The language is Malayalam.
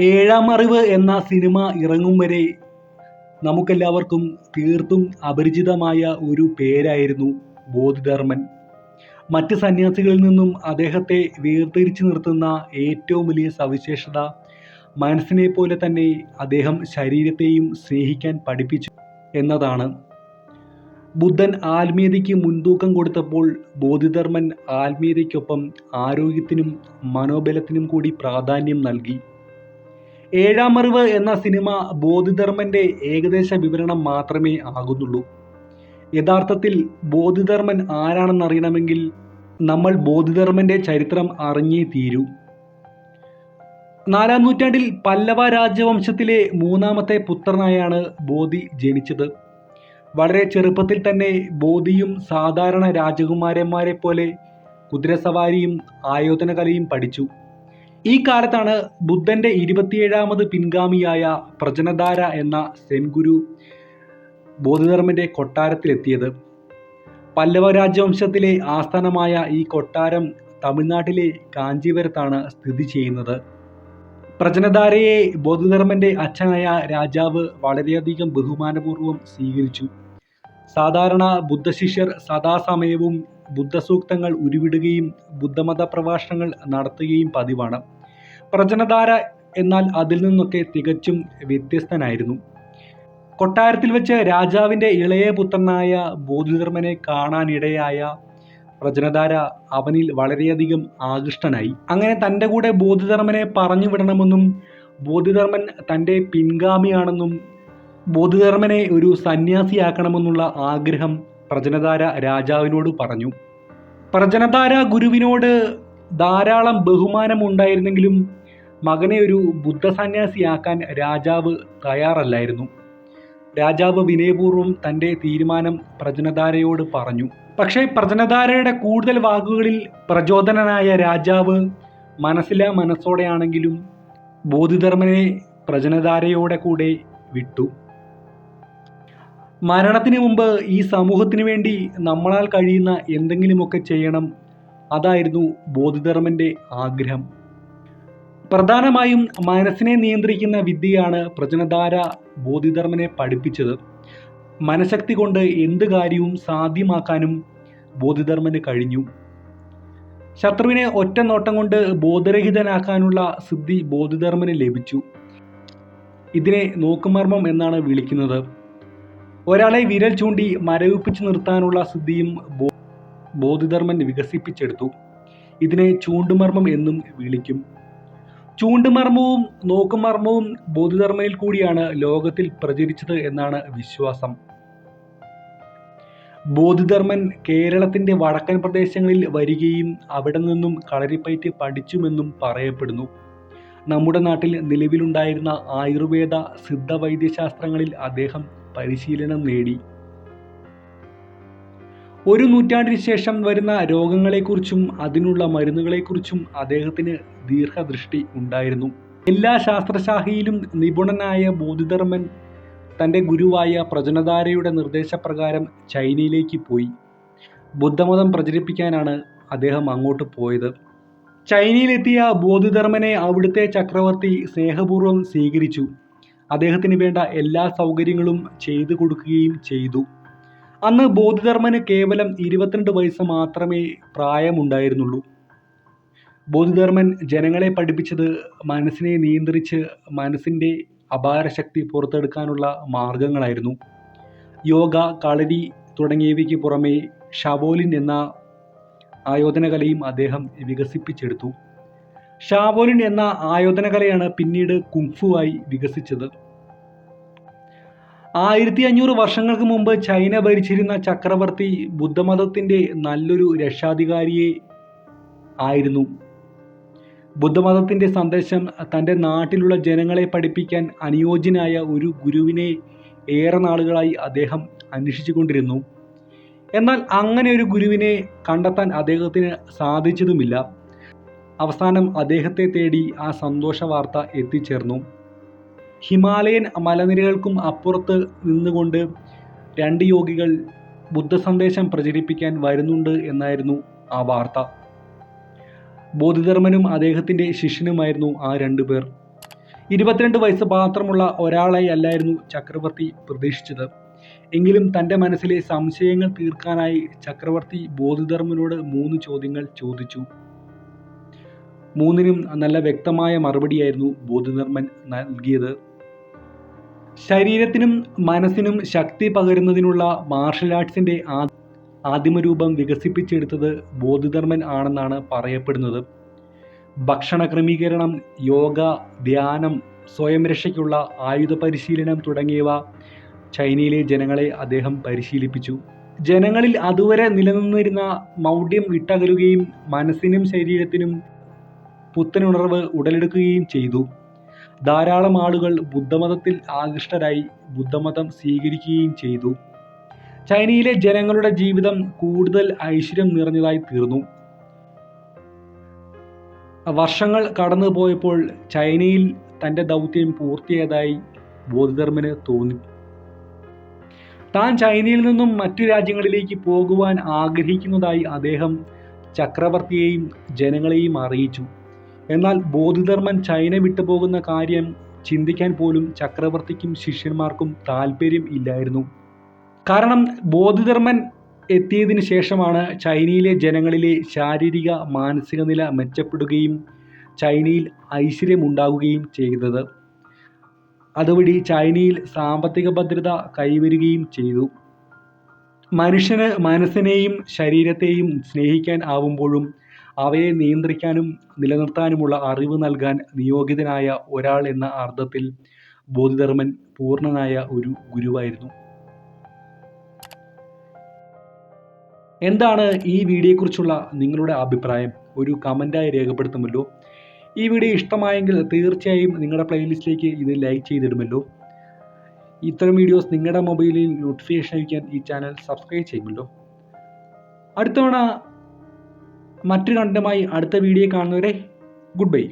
ഏഴാം അറിവ് എന്ന സിനിമ ഇറങ്ങും വരെ നമുക്കെല്ലാവർക്കും തീർത്തും അപരിചിതമായ ഒരു പേരായിരുന്നു ബോധിധർമ്മൻ. മറ്റ് സന്യാസികളിൽ നിന്നും അദ്ദേഹത്തെ വേർതിരിച്ചു നിർത്തുന്ന ഏറ്റവും വലിയ സവിശേഷത മനസ്സിനെ പോലെ തന്നെ അദ്ദേഹം ശരീരത്തെയും സ്നേഹിക്കാൻ പഠിപ്പിച്ചു എന്നതാണ്. ബുദ്ധൻ ആത്മീയതയ്ക്ക് മുൻതൂക്കം കൊടുത്തപ്പോൾ ബോധിധർമ്മൻ ആത്മീയതയ്ക്കൊപ്പം ആരോഗ്യത്തിനും മനോബലത്തിനും കൂടി പ്രാധാന്യം നൽകി. ഏഴാം അറിവ് എന്ന സിനിമ ബോധിധർമ്മന്റെ ഏകദേശ വിവരണം മാത്രമേ ആകുന്നുള്ളൂ. യഥാർത്ഥത്തിൽ ബോധിധർമ്മൻ ആരാണെന്ന് അറിയണമെങ്കിൽ നമ്മൾ ബോധിധർമ്മന്റെ ചരിത്രം അറിഞ്ഞേ തീരൂ. നാലാം നൂറ്റാണ്ടിൽ പല്ലവ രാജവംശത്തിലെ മൂന്നാമത്തെ പുത്രനായാണ് ബോധി ജനിച്ചത്. വളരെ ചെറുപ്പത്തിൽ തന്നെ ബോധിയും സാധാരണ രാജകുമാരന്മാരെ പോലെ കുതിരസവാരിയും ആയോധനകലയും പഠിച്ചു. ഈ കാലത്താണ് ബുദ്ധന്റെ ഇരുപത്തിയേഴാമത് പിൻഗാമിയായ പ്രജനധാര എന്ന സെൻഗുരു ബോധിധർമ്മന്റെ കൊട്ടാരത്തിലെത്തിയത്. പല്ലവ രാജവംശത്തിലെ ആസ്ഥാനമായ ഈ കൊട്ടാരം തമിഴ്നാട്ടിലെ കാഞ്ചീപുരത്താണ് സ്ഥിതി ചെയ്യുന്നത്. പ്രജനധാരയെ ബോധിധർമ്മന്റെ അച്ഛനായ രാജാവ് വളരെയധികം ബഹുമാനപൂർവം സ്വീകരിച്ചു. സാധാരണ ബുദ്ധശിഷ്യർ സദാസമയവും ബുദ്ധസൂക്തങ്ങൾ ഉരുവിടുകയും ബുദ്ധമത പ്രഭാഷണങ്ങൾ നടത്തുകയും പതിവാണ്. പ്രജനധാര എന്നാൽ അതിൽ നിന്നൊക്കെ തികച്ചും വ്യത്യസ്തനായിരുന്നു. കൊട്ടാരത്തിൽ വെച്ച് രാജാവിന്റെ ഇളയ പുത്രനായ ബോധിധർമ്മനെ കാണാനിടയായ പ്രജനധാര അവനിൽ വളരെയധികം ആകൃഷ്ടനായി. അങ്ങനെ തന്റെ കൂടെ ബോധിധർമ്മനെ പറഞ്ഞു വിടണമെന്നും ബോധിധർമ്മൻ തന്റെ പിൻഗാമിയാണെന്നും ബോധിധർമ്മനെ ഒരു സന്യാസിയാക്കണമെന്നുള്ള ആഗ്രഹം പ്രജനധാര രാജാവിനോട് പറഞ്ഞു പ്രജനധാര ഗുരുവിനോട് ധാരാളം ബഹുമാനമുണ്ടായിരുന്നെങ്കിലും മകനെ ഒരു ബുദ്ധസന്യാസിയാക്കാൻ രാജാവ് തയ്യാറല്ലായിരുന്നു. രാജാവ് വിനയപൂർവം തന്റെ തീരുമാനം പ്രജനധാരയോട് പറഞ്ഞു. പക്ഷേ പ്രജനധാരയുടെ കൂടുതൽ വാക്കുകളിൽ പ്രചോദനനായ രാജാവ് മനസ്സിലാ മനസ്സോടെയാണെങ്കിലും ബോധിധർമ്മനെ പ്രജനധാരയോടെ കൂടെ വിട്ടു. മരണത്തിന് മുമ്പ് ഈ സമൂഹത്തിന് വേണ്ടി നമ്മളാൽ കഴിയുന്ന എന്തെങ്കിലുമൊക്കെ ചെയ്യണം. അതായിരുന്നു ബോധിധർമ്മന്റെ ആഗ്രഹം. പ്രധാനമായും മനസ്സിനെ നിയന്ത്രിക്കുന്ന വിദ്യയാണ് പ്രജനധാര ബോധിധർമ്മനെ പഠിപ്പിച്ചത്. മനഃശക്തി കൊണ്ട് എന്ത് കാര്യവും സാധ്യമാക്കാനും ബോധിധർമ്മന് കഴിഞ്ഞു. ശത്രുവിനെ ഒറ്റ നോട്ടം കൊണ്ട് ബോധരഹിതനാക്കാനുള്ള സിദ്ധി ബോധിധർമ്മന് ലഭിച്ചു. ഇതിനെ നോക്കുമർമ്മം എന്നാണ് വിളിക്കുന്നത്. ഒരാളെ വിരൽ ചൂണ്ടി മരവിപ്പിച്ചു നിർത്താനുള്ള സിദ്ധിയും ബോധിധർമ്മൻ വികസിപ്പിച്ചെടുത്തു. ഇതിനെ ചൂണ്ടുമർമ്മം എന്നും വിളിക്കും. ചൂണ്ടുമർമ്മവും നോക്കുമർമ്മവും ബോധിധർമ്മയിൽ കൂടിയാണ് ലോകത്തിൽ പ്രചരിച്ചത് എന്നാണ് വിശ്വാസം. ബോധിധർമ്മൻ കേരളത്തിന്റെ വടക്കൻ പ്രദേശങ്ങളിൽ വരികയും അവിടെ നിന്നും കളരിപ്പയറ്റ് പഠിച്ചുമെന്നും പറയപ്പെടുന്നു. നമ്മുടെ നാട്ടിൽ നിലവിലുണ്ടായിരുന്ന ആയുർവേദ സിദ്ധ വൈദ്യശാസ്ത്രങ്ങളിൽ അദ്ദേഹം പരിശീലനം നേടി. ഒരു നൂറ്റാണ്ടിന് ശേഷം വരുന്ന രോഗങ്ങളെക്കുറിച്ചും അതിനുള്ള മരുന്നുകളെക്കുറിച്ചും അദ്ദേഹത്തിന് ദീർഘദൃഷ്ടി ഉണ്ടായിരുന്നു. എല്ലാ ശാസ്ത്രശാഖയിലും നിപുണനായ ബോധിധർമ്മൻ തന്റെ ഗുരുവായ പ്രജനധാരയുടെ നിർദ്ദേശപ്രകാരം ചൈനയിലേക്ക് പോയി. ബുദ്ധമതം പ്രചരിപ്പിക്കാനാണ് അദ്ദേഹം അങ്ങോട്ട് പോയത്. ചൈനയിലെത്തിയ ബോധിധർമ്മനെ അവിടുത്തെ ചക്രവർത്തി സ്നേഹപൂർവം സ്വീകരിച്ചു. അദ്ദേഹത്തിന് വേണ്ട എല്ലാ സൗകര്യങ്ങളും ചെയ്തു കൊടുക്കുകയും ചെയ്തു. അന്ന് ബോധിധർമ്മന് കേവലം ഇരുപത്തിരണ്ട് വയസ്സ് മാത്രമേ പ്രായമുണ്ടായിരുന്നുള്ളൂ. ബോധിധർമ്മൻ ജനങ്ങളെ പഠിപ്പിച്ചത് മനസ്സിനെ നിയന്ത്രിച്ച് മനസ്സിന്റെ അപാരശക്തി പുറത്തെടുക്കാനുള്ള മാർഗങ്ങളായിരുന്നു. യോഗ കളരി തുടങ്ങിയവയ്ക്ക് പുറമേ ഷവോലിൻ എന്ന ആയോധനകലയും അദ്ദേഹം വികസിപ്പിച്ചെടുത്തു. ഷാവോലിൻ എന്ന ആയോധനകലയാണ് പിന്നീട് കുങ്ഫുവായി വികസിച്ചത്. ആയിരത്തി അഞ്ഞൂറ് വർഷങ്ങൾക്ക് മുമ്പ് ചൈന ഭരിച്ചിരുന്ന ചക്രവർത്തി ബുദ്ധമതത്തിന്റെ നല്ലൊരു രക്ഷാധികാരിയെ ആയിരുന്നു. ബുദ്ധമതത്തിന്റെ സന്ദേശം തന്റെ നാട്ടിലുള്ള ജനങ്ങളെ പഠിപ്പിക്കാൻ അനുയോജ്യനായ ഒരു ഗുരുവിനെ ഏറെ നാളുകളായി അദ്ദേഹം അന്വേഷിച്ചുകൊണ്ടിരുന്നു. എന്നാൽ അങ്ങനെ ഒരു ഗുരുവിനെ കണ്ടെത്താൻ അദ്ദേഹത്തിന് സാധിച്ചതുമില്ല. അവസാനം അദ്ദേഹത്തെ തേടി ആ സന്തോഷ വാർത്ത എത്തിച്ചേർന്നു. ഹിമാലയൻ മലനിരകൾക്കും അപ്പുറത്ത് നിന്നുകൊണ്ട് രണ്ട് യോഗികൾ ബുദ്ധ സന്ദേശം പ്രചരിപ്പിക്കാൻ വരുന്നുണ്ട് എന്നായിരുന്നു ആ വാർത്ത. ബോധിധർമ്മനും അദ്ദേഹത്തിന്റെ ശിഷ്യനുമായിരുന്നു ആ രണ്ടു പേർ. ഇരുപത്തിരണ്ട് വയസ്സ് മാത്രമുള്ള ഒരാളെ അല്ലായിരുന്നു ചക്രവർത്തി പ്രതീക്ഷിച്ചത്. എങ്കിലും തന്റെ മനസ്സിലെ സംശയങ്ങൾ തീർക്കാനായി ചക്രവർത്തി ബോധിധർമ്മനോട് മൂന്ന് ചോദ്യങ്ങൾ ചോദിച്ചു. മൂന്നിനും നല്ല വ്യക്തമായ മറുപടിയായിരുന്നു ബോധനിർമ്മൻ നൽകിയത്. ശരീരത്തിനും മനസ്സിനും ശക്തി പകരുന്നതിനുള്ള മാർഷൽ ആർട്സിന്റെ ആദിമരൂപം വികസിപ്പിച്ചെടുത്തത് ബോധധർമ്മൻ ആണെന്നാണ് പറയപ്പെടുന്നത്. ഭക്ഷണ ക്രമീകരണം യോഗ ധ്യാനം സ്വയം രക്ഷയ്ക്കുള്ള ആയുധ പരിശീലനം തുടങ്ങിയവ ചൈനയിലെ ജനങ്ങളെ അദ്ദേഹം പരിശീലിപ്പിച്ചു. ജനങ്ങളിൽ അതുവരെ നിലനിന്നിരുന്ന മൗഢ്യം വിട്ടകലുകയും മനസ്സിനും ശരീരത്തിനും പുത്തനുണർവ് ഉടലെടുക്കുകയും ചെയ്തു. ധാരാളം ആളുകൾ ബുദ്ധമതത്തിൽ ആകൃഷ്ടരായി ബുദ്ധമതം സ്വീകരിക്കുകയും ചെയ്തു. ചൈനയിലെ ജനങ്ങളുടെ ജീവിതം കൂടുതൽ ഐശ്വര്യം നിറഞ്ഞതായി തീർന്നു. വർഷങ്ങൾ കടന്നു പോയപ്പോൾ ചൈനയിൽ തന്റെ ദൗത്യം പൂർത്തിയായതായി ബോധിധർമ്മന് തോന്നി. താൻ ചൈനയിൽ നിന്നും മറ്റു രാജ്യങ്ങളിലേക്ക് പോകുവാൻ ആഗ്രഹിക്കുന്നതായി അദ്ദേഹം ചക്രവർത്തിയെയും ജനങ്ങളെയും അറിയിച്ചു. എന്നാൽ ബോധിധർമ്മൻ ചൈന വിട്ടുപോകുന്ന കാര്യം ചിന്തിക്കാൻ പോലും ചക്രവർത്തിക്കും ശിഷ്യന്മാർക്കും താല്പര്യം ഇല്ലായിരുന്നു. കാരണം ബോധിധർമ്മൻ എത്തിയതിനു ശേഷമാണ് ചൈനയിലെ ജനങ്ങളിലെ ശാരീരിക മാനസിക നില മെച്ചപ്പെടുകയും ചൈനയിൽ ഐശ്വര്യമുണ്ടാകുകയും ചെയ്തത്. അതുവഴി ചൈനയിൽ സാമ്പത്തിക ഭദ്രത കൈവരുകയും ചെയ്തു. മനുഷ്യന് മനസ്സിനെയും ശരീരത്തെയും സ്നേഹിക്കാൻ ആവുമ്പോഴും അവയെ നിയന്ത്രിക്കാനും നിലനിർത്താനുമുള്ള അറിവ് നൽകാൻ നിയോഗിതനായ ഒരാൾ എന്ന അർത്ഥത്തിൽ ബോധിധർമ്മൻ പൂർണനായ ഒരു ഗുരുവായിരുന്നു. എന്താണ് ഈ വീഡിയോയെക്കുറിച്ചുള്ള നിങ്ങളുടെ അഭിപ്രായം? ഒരു കമന്റായി രേഖപ്പെടുത്തുമല്ലോ. ഈ വീഡിയോ ഇഷ്ടമായെങ്കിൽ തീർച്ചയായും നിങ്ങളുടെ പ്ലേലിസ്റ്റിലേക്ക് ഇത് ലൈക്ക് ചെയ്തിടുമല്ലോ. ഇത്തരം വീഡിയോസ് നിങ്ങളുടെ മൊബൈലിൽ നോട്ടിഫിക്കേഷൻ അയക്കാൻ ഈ ചാനൽ സബ്സ്ക്രൈബ് ചെയ്യുമല്ലോ. അടുത്ത തവണ മറ്റൊരു കണ്ടുമായി അടുത്ത വീഡിയോ കാണുന്നവരെ ഗുഡ് ബൈ.